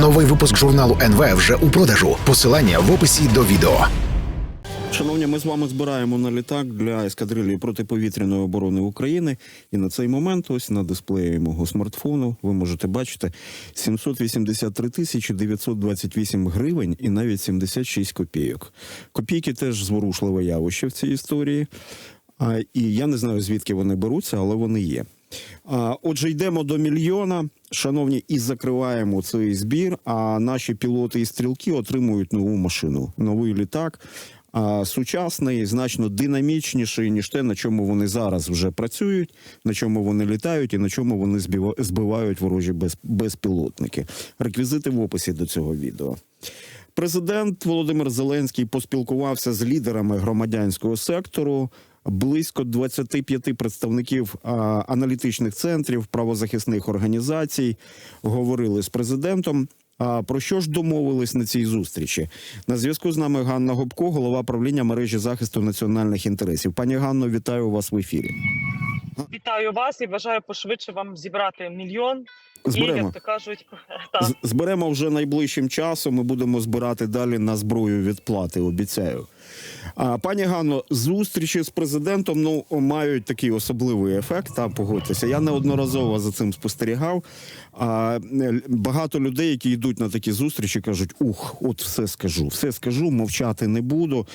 Новий випуск журналу НВ вже у продажу. Посилання в описі до відео. Шановні, ми з вами збираємо на літак для ескадрилії протиповітряної оборони України. І на цей момент, ось на дисплеї мого смартфону, ви можете бачити 783 тисячі 928 гривень і навіть 76 копійок. Копійки теж зворушливе явище в цій історії. І я не знаю, звідки вони беруться, але вони є. Отже, йдемо до мільйона. Шановні, і закриваємо цей збір. А наші пілоти і стрілки отримують нову машину, новий літак. Сучасний, значно динамічніший, ніж те, на чому вони зараз вже працюють, на чому вони літають і на чому вони збива- збивають ворожі без, безпілотники. Реквізити в описі до цього відео. Президент Володимир Зеленський поспілкувався з лідерами громадянського сектору. Близько 25 представників аналітичних центрів, правозахисних організацій говорили з президентом. А про що ж домовились на цій зустрічі? На зв'язку з нами Ганна Гопко, голова правління мережі захисту національних інтересів. Пані Ганно, вітаю вас в ефірі. Вітаю вас і бажаю пошвидше вам зібрати мільйон. І, як то кажуть, так. З- Зберемо вже найближчим часом. Ми будемо збирати далі на зброю відплати. Обіцяю. А, пані Ганно, зустрічі з президентом ну мають такий особливий ефект. Та погодьтеся. Я неодноразово за цим спостерігав. А е, багато людей, які йдуть на такі зустрічі, кажуть: ух, от все скажу, все скажу, мовчати не буду.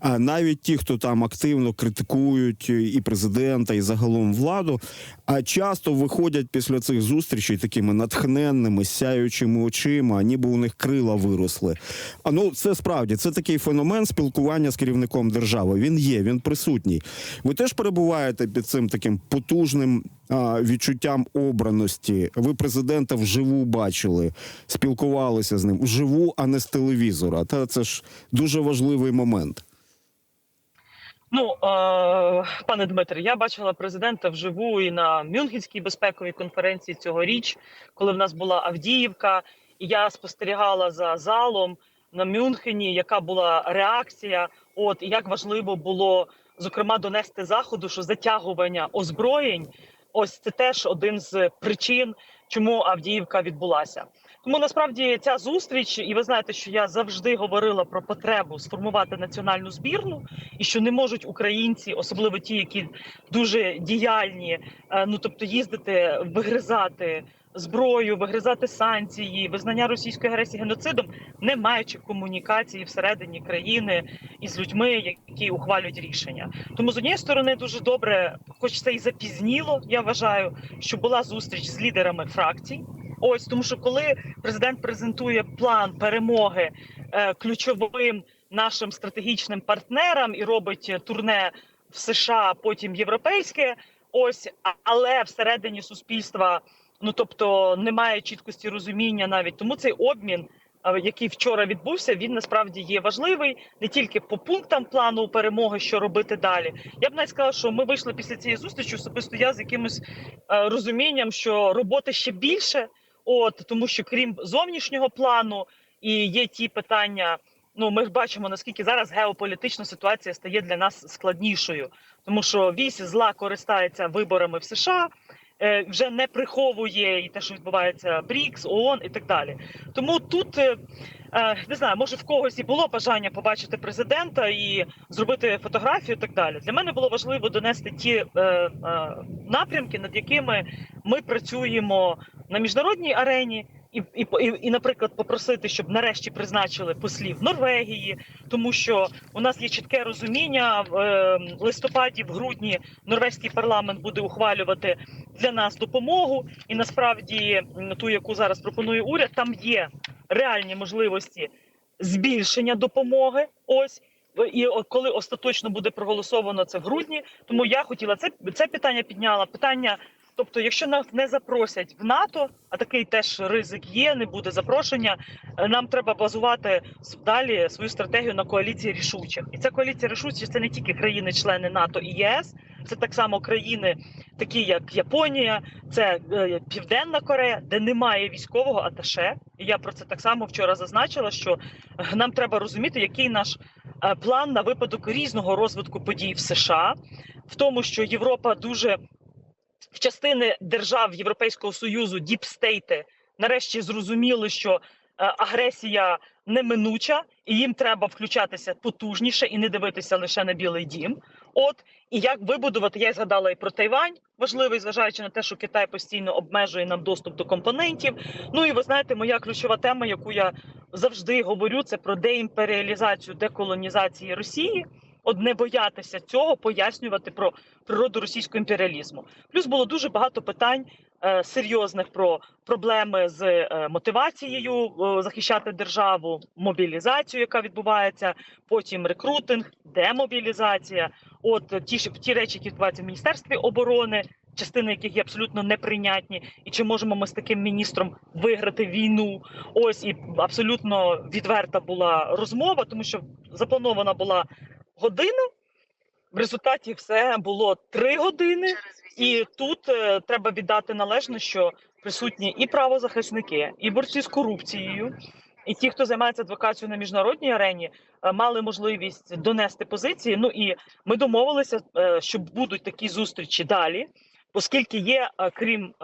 А навіть ті, хто там активно критикують і президента, і загалом владу, а часто виходять після цих зустрічей такими натхненними, сяючими очима, ніби у них крила виросли. А ну це справді це такий феномен спілкування з керівником держави. Він є, він присутній. Ви теж перебуваєте під цим таким потужним а, відчуттям обраності. Ви президента вживу бачили, спілкувалися з ним вживу, а не з телевізора. Та це ж дуже важливий момент. Ну, е, пане Дмитре, я бачила президента вживу і на Мюнхенській безпековій конференції цьогоріч, коли в нас була Авдіївка, і я спостерігала за залом на Мюнхені, яка була реакція. От як важливо було зокрема донести заходу, що затягування озброєнь, ось це теж один з причин, чому Авдіївка відбулася. Тому насправді ця зустріч, і ви знаєте, що я завжди говорила про потребу сформувати національну збірну, і що не можуть українці, особливо ті, які дуже діяльні, е, ну тобто їздити, вигризати зброю, вигризати санкції, визнання російської агресії геноцидом, не маючи комунікації всередині країни із людьми, які ухвалюють рішення. Тому з однієї сторони дуже добре, хоч це і запізніло. Я вважаю, що була зустріч з лідерами фракцій. Ось тому, що коли президент презентує план перемоги е, ключовим нашим стратегічним партнерам і робить турне в США, потім європейське. Ось, але всередині суспільства, ну тобто немає чіткості розуміння навіть тому цей обмін. Який вчора відбувся, він насправді є важливий не тільки по пунктам плану перемоги, що робити далі. Я б навіть сказала, що ми вийшли після цієї зустрічі. Особисто я з якимось е, розумінням, що роботи ще більше, от тому, що крім зовнішнього плану, і є ті питання. Ну, ми ж бачимо наскільки зараз геополітична ситуація стає для нас складнішою, тому що вісь зла користається виборами в США, вже не приховує і те, що відбувається БРІКС, ООН і так далі. Тому тут е, е, не знаю, може в когось і було бажання побачити президента і зробити фотографію, і так далі. Для мене було важливо донести ті е, е, напрямки, над якими ми працюємо на міжнародній арені. І, і, і, наприклад, попросити, щоб нарешті призначили послів Норвегії, тому що у нас є чітке розуміння в е, листопаді, в грудні норвезький парламент буде ухвалювати для нас допомогу. І насправді ту, яку зараз пропонує уряд, там є реальні можливості збільшення допомоги. Ось і коли остаточно буде проголосовано це в грудні. Тому я хотіла це це питання підняла. Питання, тобто, якщо нас не запросять в НАТО, а такий теж ризик є, не буде запрошення. е, Нам треба базувати далі свою стратегію на коаліції рішучих. І ця коаліція рішучих це не тільки країни-члени НАТО і ЄС, це так само країни, такі як Японія, це е, Південна Корея, де немає військового аташе. І я про це так само вчора зазначила, що е, нам треба розуміти, який наш план на випадок різного розвитку подій в США, в тому, що Європа дуже в частини держав Європейського союзу діпстейти нарешті зрозуміли, що агресія неминуча, і їм треба включатися потужніше і не дивитися лише на Білий Дім. От і як вибудувати, я й згадала і про Тайвань, важливий, зважаючи на те, що Китай постійно обмежує нам доступ до компонентів. Ну і ви знаєте, моя ключова тема, яку я завжди говорю, це про деімперіалізацію, деколонізації Росії. От не боятися цього пояснювати про природу російського імперіалізму. Плюс було дуже багато питань е, серйозних про проблеми з е, мотивацією е, захищати державу, мобілізацію, яка відбувається, потім рекрутинг, демобілізація. От е, ті ж ті речі, які відбуваються в міністерстві оборони, частини яких є абсолютно неприйнятні, і чи можемо ми з таким міністром виграти війну? Ось і абсолютно відверта була розмова, тому що запланована була година. В результаті все було три години, і тут е, треба віддати належне, що присутні і правозахисники, і борці з корупцією, і ті, хто займається адвокацією на міжнародній арені, е, мали можливість донести позиції. Ну і ми домовилися, е, що будуть такі зустрічі далі. Оскільки є, е, крім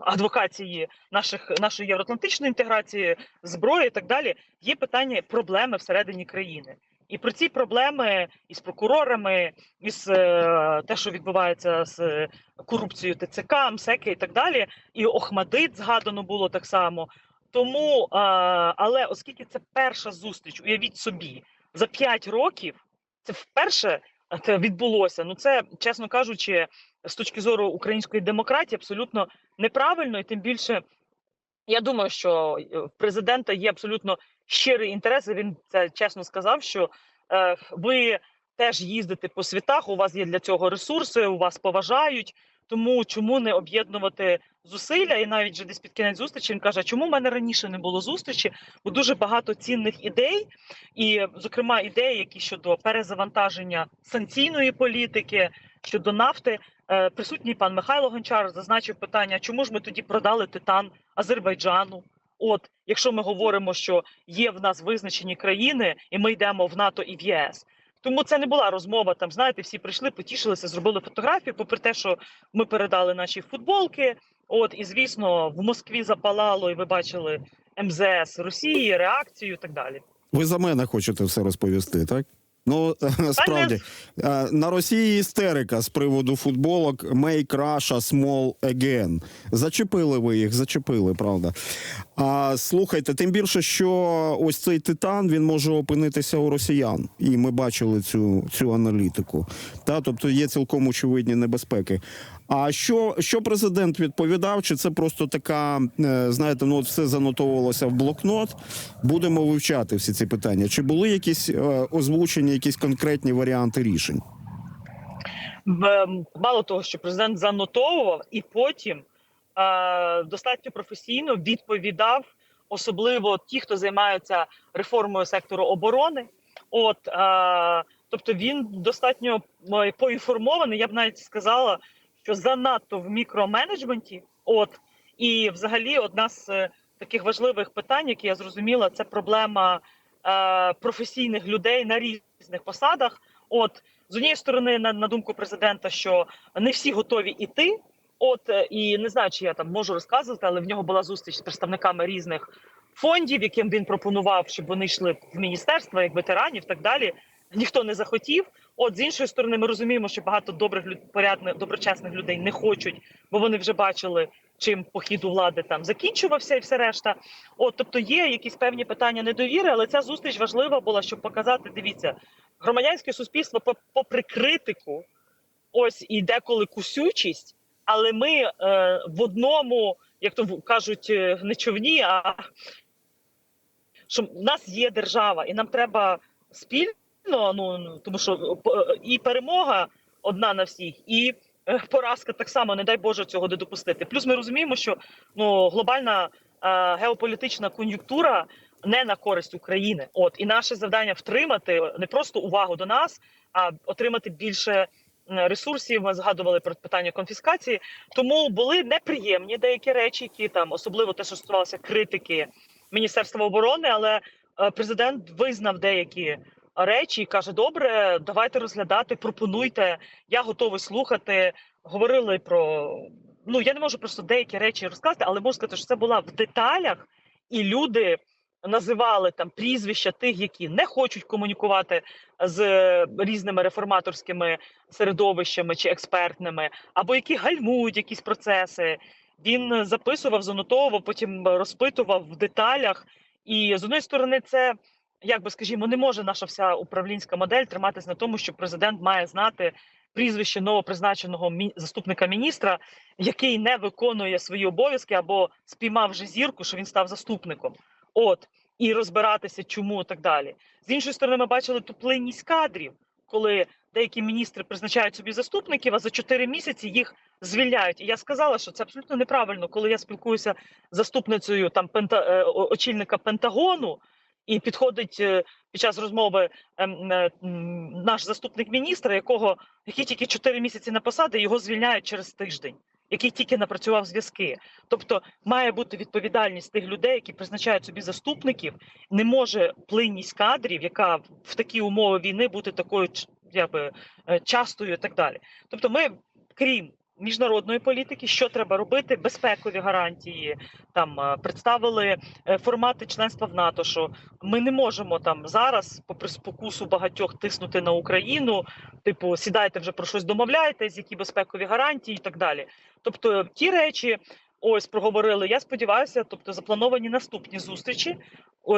адвокації наших нашої євроатлантичної інтеграції, зброї і так далі, є питання проблеми всередині країни. І про ці проблеми із прокурорами, із е, те, що відбувається з корупцією ТЦК, МСЕКи і так далі, і Охмадит згадано було так само. Тому, е, але оскільки це перша зустріч, уявіть собі, за 5 років це вперше це відбулося. Ну це, чесно кажучи, з точки зору української демократії, абсолютно неправильно, і тим більше. Я думаю, що е, президента є абсолютно щирий інтерес. Він це чесно сказав, що е, ви теж їздите по світах. У вас є для цього ресурси, у вас поважають. Тому чому не об'єднувати зусилля? І навіть вже десь під кінець зустрічі він каже: чому в мене раніше не було зустрічі? Бо дуже багато цінних ідей, і, зокрема, ідеї, які щодо перезавантаження санкційної політики, щодо нафти. Е, Присутній пан Михайло Гончар зазначив питання, чому ж ми тоді продали титан Азербайджану? От, якщо ми говоримо, що є в нас визначені країни, і ми йдемо в НАТО і в ЄС. Тому це не була розмова. Там знаєте, всі прийшли, потішилися, зробили фотографію. Попри те, що ми передали наші футболки. От і звісно, в Москві запалало, і ви бачили МЗС Росії, реакцію і так далі. Ви за мене хочете все розповісти, так? Ну справді на Росії істерика з приводу футболок «Make Russia small again». Зачепили ви їх, зачепили, правда. А слухайте, тим більше, що ось цей титан він може опинитися у росіян, і ми бачили цю, цю аналітику. Та тобто є цілком очевидні небезпеки. А що, що президент відповідав? Чи це просто така, е, знаєте, ну от все занотовувалося в блокнот? Будемо вивчати всі ці питання. Чи були якісь е, озвучені, якісь конкретні варіанти рішень? Мало того, що президент занотовував і потім е, достатньо професійно відповідав, особливо ті, хто займаються реформою сектору оборони. От е, тобто він достатньо поінформований. Я б навіть сказала, що занадто в мікроменеджменті. От і взагалі одна з е, таких важливих питань, які я зрозуміла, це проблема е, професійних людей на різних посадах. От з однієї сторони, на, на думку президента, що не всі готові іти. От е, і не знаю, чи я там можу розказувати, але в нього була зустріч з представниками різних фондів, яким він пропонував, щоб вони йшли в міністерство, як ветеранів, так далі. Ніхто не захотів. От з іншої сторони, ми розуміємо, що багато добрих люд- порядних, доброчесних людей не хочуть, бо вони вже бачили, чим похід у влади там закінчувався, і все решта. От, тобто, є якісь певні питання недовіри, але ця зустріч важлива була, щоб показати. Дивіться, громадянське суспільство, по- попри критику, ось і деколи кусючість, але ми е, в одному, як то кажуть, е, не човні, а що в нас є держава, і нам треба спільно. Ну тому що е, і перемога одна на всіх, і е, поразка так само, не дай Боже цього не допустити. Плюс ми розуміємо, що ну глобальна е, геополітична кон'юнктура не на користь України. От і наше завдання втримати не просто увагу до нас, а отримати більше е, ресурсів. Ми згадували про питання конфіскації. Тому були неприємні деякі речі, які там особливо те, що стосувалося критики Міністерства оборони, але е, президент визнав деякі речі і каже: Добре, давайте розглядати, пропонуйте. Я готовий слухати. Говорили про ну я не можу просто деякі речі розказати, але можу сказати, що це була в деталях, і люди називали там прізвища тих, які не хочуть комунікувати з різними реформаторськими середовищами чи експертними, або які гальмують якісь процеси. Він записував, занотовував, потім розпитував в деталях. І з одної сторони, це як би скажімо, не може наша вся управлінська модель триматись на тому, що президент має знати прізвище новопризначеного заступника міністра, який не виконує свої обов'язки або спіймав вже зірку, що він став заступником. От і розбиратися, чому так далі. З іншої сторони, ми бачили ту плинність кадрів, коли деякі міністри призначають собі заступників, а за 4 місяці їх звільняють. І я сказала, що це абсолютно неправильно, коли я спілкуюся з заступницею там пента, е, очільника Пентагону. І підходить е, під час розмови ем, е, наш заступник міністра, якого який тільки 4 місяці на посаді, його звільняють через тиждень, який тільки напрацював зв'язки. Тобто має бути відповідальність тих людей, які призначають собі заступників. Не може плинність кадрів, яка в такі умови війни бути такою якби, е, частою і так далі. Тобто, ми, крім міжнародної політики, що треба робити, безпекові гарантії, там е, представили е, формати членства в НАТО. Що ми не можемо там зараз, попри спокусу багатьох тиснути на Україну, типу, сідайте вже про щось домовляєтесь, які безпекові гарантії і так далі. Тобто, ті речі. Ось проговорили. Я сподіваюся, тобто заплановані наступні зустрічі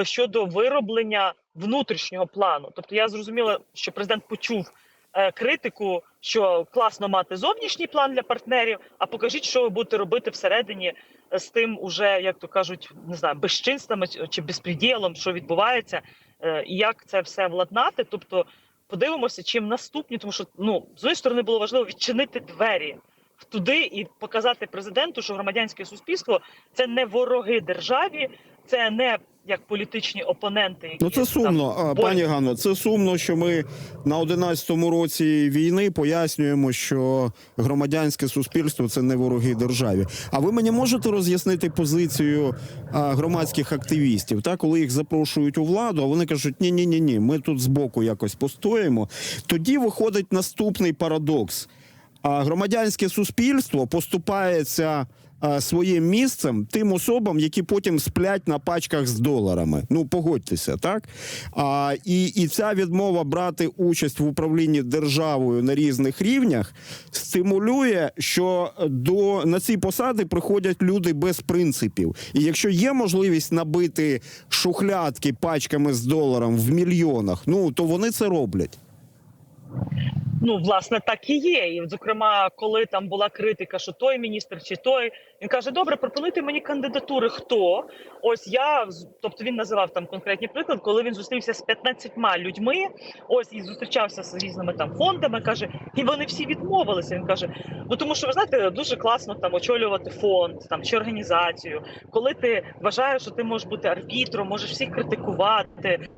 щодо вироблення внутрішнього плану. Тобто, я зрозуміла, що президент почув е, критику, що класно мати зовнішній план для партнерів. А покажіть, що ви будете робити всередині е, з тим, уже як то кажуть, не знаю, безчинствами чи- чи безпреділом, що відбувається, е, і як це все владнати. Тобто, подивимося, чим наступні, тому що ну з однієї сторони було важливо відчинити двері туди і показати президенту, що громадянське суспільство це не вороги державі, це не як політичні опоненти. Які Ну це сумно, там, пані Ганно. Це сумно, що ми на 11-му році війни пояснюємо, що громадянське суспільство це не вороги державі. А ви мені можете роз'яснити позицію а, громадських активістів, та коли їх запрошують у владу, а вони кажуть: ні, ні, ні, ні, ми тут збоку якось постоїмо. Тоді виходить наступний парадокс. Громадянське суспільство поступається своїм місцем тим особам, які потім сплять на пачках з доларами. Ну погодьтеся, так а, і, і ця відмова брати участь в управлінні державою на різних рівнях стимулює, що до на ці посади приходять люди без принципів. І якщо є можливість набити шухлядки пачками з доларом в мільйонах, ну то вони це роблять. Ну, власне, так і є. І, зокрема, коли там була критика, що той міністр чи той, він каже: Добре, пропонуйте мені кандидатури. Хто? Ось я тобто він називав там конкретні приклад, коли він зустрівся з 15 людьми, ось і зустрічався з різними там фондами. каже, і вони всі відмовилися. Він каже: ну тому що ви знаєте, дуже класно там очолювати фонд там чи організацію, коли ти вважаєш, що ти можеш бути арбітром, можеш всіх критикувати.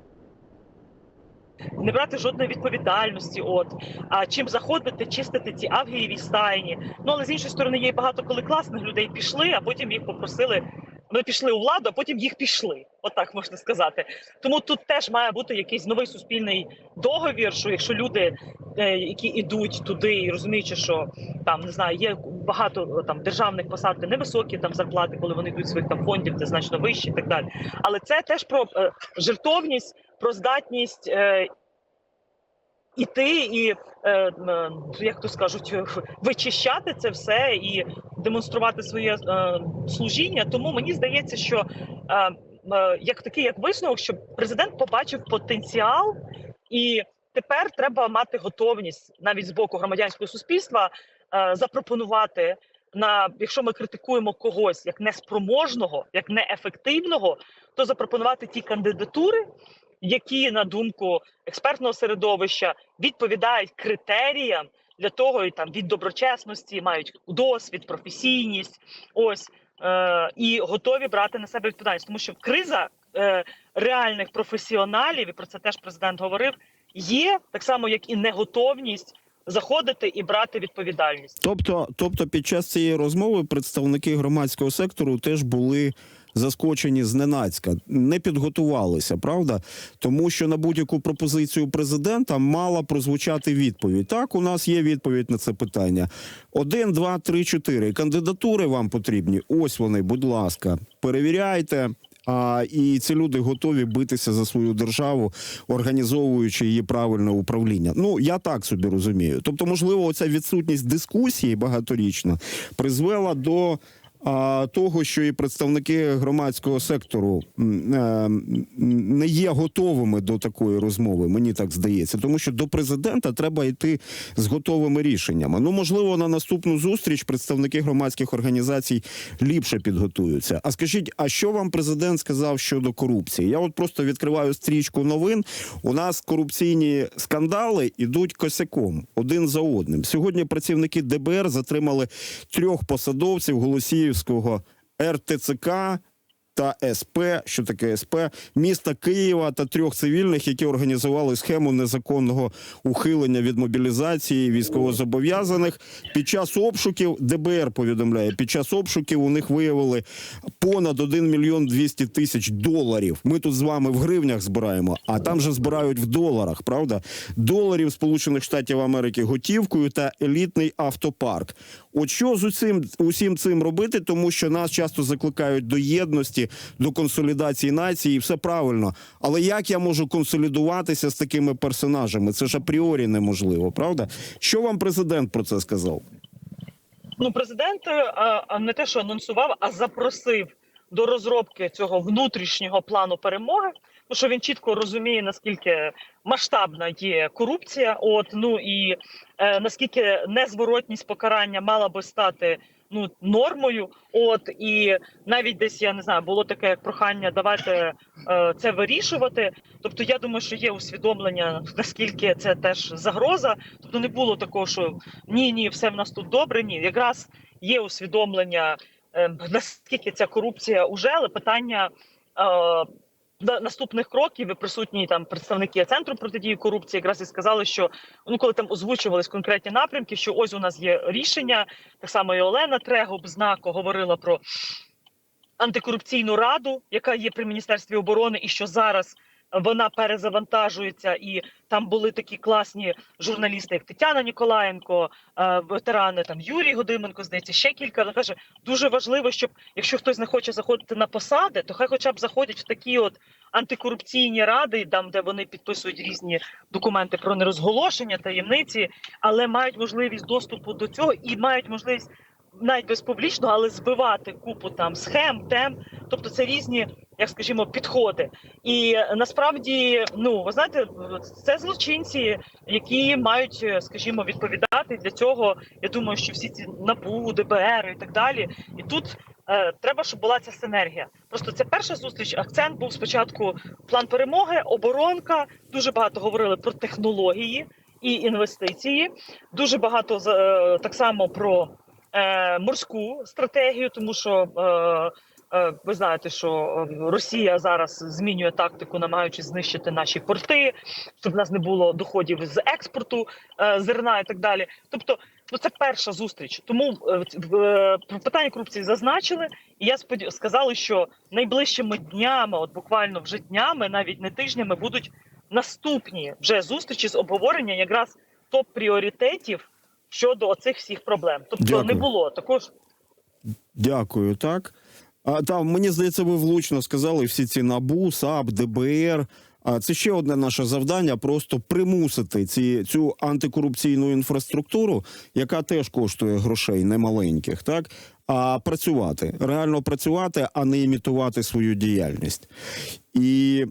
Не брати жодної відповідальності, от а чим заходити, чистити ці авгієві стайні. Ну але з іншої сторони є багато коли класних людей пішли, а потім їх попросили. Вони пішли у владу, а потім їх пішли. Отак можна сказати. Тому тут теж має бути якийсь новий суспільний договір. Що якщо люди, е, які йдуть туди, і розуміючи, що там не знаю, є багато там державних посад, де невисокі там зарплати, коли вони йдуть своїх там фондів, де значно вищі і так далі. Але це теж про е, жертовність, про здатність. Е, іти і е, е, як то скажуть, вичищати це все і демонструвати своє служіння. Тому мені здається, що як такий як висновок, що президент побачив потенціал, і тепер треба мати готовність навіть з боку громадянського суспільства запропонувати. На якщо ми критикуємо когось як неспроможного, як неефективного, то запропонувати ті кандидатури, які на думку експертного середовища відповідають критеріям для того, і там від доброчесності, мають досвід, професійність, ось е, і готові брати на себе відповідальність, тому що криза е, реальних професіоналів, і про це теж президент говорив, є так само, як і неготовність заходити і брати відповідальність. Тобто, тобто, під час цієї розмови представники громадського сектору теж були заскочені зненацька, не підготувалися, правда? Тому що на будь-яку пропозицію президента мала прозвучати відповідь. Так, у нас є відповідь на це питання. Один, два, три, чотири. Кандидатури вам потрібні. Ось вони, будь ласка, перевіряйте. А, і ці люди готові битися за свою державу, організовуючи її правильне управління. Ну я так собі розумію. Тобто, можливо, оця відсутність дискусії багаторічна призвела до. А того, що і представники громадського сектору е, не є готовими до такої розмови, мені так здається, тому що до президента треба йти з готовими рішеннями. Ну можливо, на наступну зустріч представники громадських організацій ліпше підготуються. А скажіть, а що вам президент сказав щодо корупції? Я от просто відкриваю стрічку новин. У нас корупційні скандали ідуть косяком один за одним. Сьогодні працівники ДБР затримали трьох посадовців Голосіївського РТЦК та СП, що таке СП, міста Києва та трьох цивільних, які організували схему незаконного ухилення від мобілізації військовозобов'язаних. Під час обшуків ДБР повідомляє, під час обшуків у них виявили понад 1 мільйон 200 тисяч доларів. Ми тут з вами в гривнях збираємо, а там же збирають в доларах, правда? Доларів Сполучених Штатів Америки готівкою та елітний автопарк. От що з усім, усім цим робити, тому що нас часто закликають до єдності, до консолідації нації, і все правильно. Але як я можу консолідуватися з такими персонажами? Це ж апріорі неможливо, правда? Що вам президент про це сказав? Ну, президент е, а, не те, що анонсував, а запросив до розробки цього внутрішнього плану перемоги. Ну що він чітко розуміє, наскільки масштабна є корупція. От ну і е, наскільки незворотність покарання мала би стати ну нормою. От і навіть десь я не знаю, було таке як прохання давайте е, це вирішувати. Тобто, я думаю, що є усвідомлення, наскільки це теж загроза. Тобто, не було такого, що ні, ні, все в нас тут добре. Ні, якраз є усвідомлення, е, наскільки ця корупція уже, але питання. Е, наступних кроків і присутні там представники центру протидії корупції якраз і сказали, що ну коли там озвучувались конкретні напрямки, що ось у нас є рішення. Так само і Олена Трегуб знако говорила про антикорупційну раду, яка є при міністерстві оборони, і що зараз вона перезавантажується, і там були такі класні журналісти, як Тетяна Ніколаєнко, е, ветерани там Юрій Годименко, здається, ще кілька. Вона каже, дуже важливо, щоб якщо хтось не хоче заходити на посади, то хай хоча б заходять в такі от антикорупційні ради, там де вони підписують різні документи про нерозголошення таємниці, але мають можливість доступу до цього і мають можливість навіть без публічного, але збивати купу там схем, тем. Тобто це різні, як скажімо, підходи. І е, насправді, ну ви знаєте, це злочинці, які мають, е, скажімо, відповідати для цього. Я думаю, що всі ці НАБУ, ДБР і так далі. І тут е, треба, щоб була ця синергія. Просто це перша зустріч. Акцент був спочатку план перемоги, оборонка. Дуже багато говорили про технології і інвестиції. Дуже багато е, так само про е, морську стратегію, тому що е, е, ви знаєте, що е, Росія зараз змінює тактику, намагаючись знищити наші порти, щоб в нас не було доходів з експорту е, зерна і так далі. Тобто, ну це перша зустріч. Тому е, е, питання корупції зазначили, і я сподів... сказали, що найближчими днями, от буквально вже днями, навіть не тижнями, будуть наступні вже зустрічі з обговорення якраз топ пріоритетів щодо оцих всіх проблем. Тобто Дякую. не було також. Дякую, так. А там мені здається, ви влучно сказали всі ці набу, САП, ДБР. А це ще одне наше завдання: просто примусити ці цю антикорупційну інфраструктуру, яка теж коштує грошей немаленьких, так а працювати, реально працювати, а не імітувати свою діяльність. І,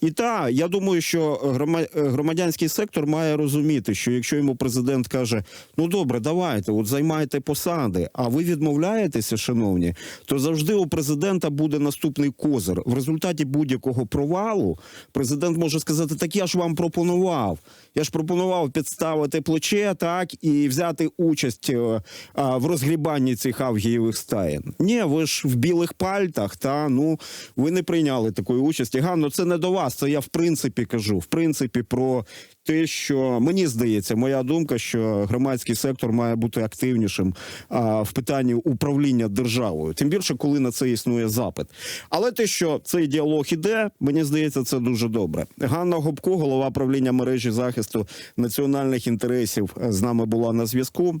і та я думаю, що грома- громадянський сектор має розуміти, що якщо йому президент каже: ну добре, давайте, от займайте посади, а ви відмовляєтеся, шановні, то завжди у президента буде наступний козир. В результаті будь-якого провалу президент може сказати: так я ж вам пропонував. Я ж пропонував підставити плече, так і взяти участь е, в розгрібанні цих авгієвих стаєн. Ні, ви ж в білих пальтах, та ну ви не прийняли такої участі. Ганно, це не до вас. Це я в принципі кажу. В принципі, про те, що мені здається, моя думка, що громадський сектор має бути активнішим а, в питанні управління державою. Тим більше, коли на це існує запит. Але те, що цей діалог іде, мені здається, це дуже добре. Ганна Гопко, голова правління мережі захисту національних інтересів, з нами була на зв'язку.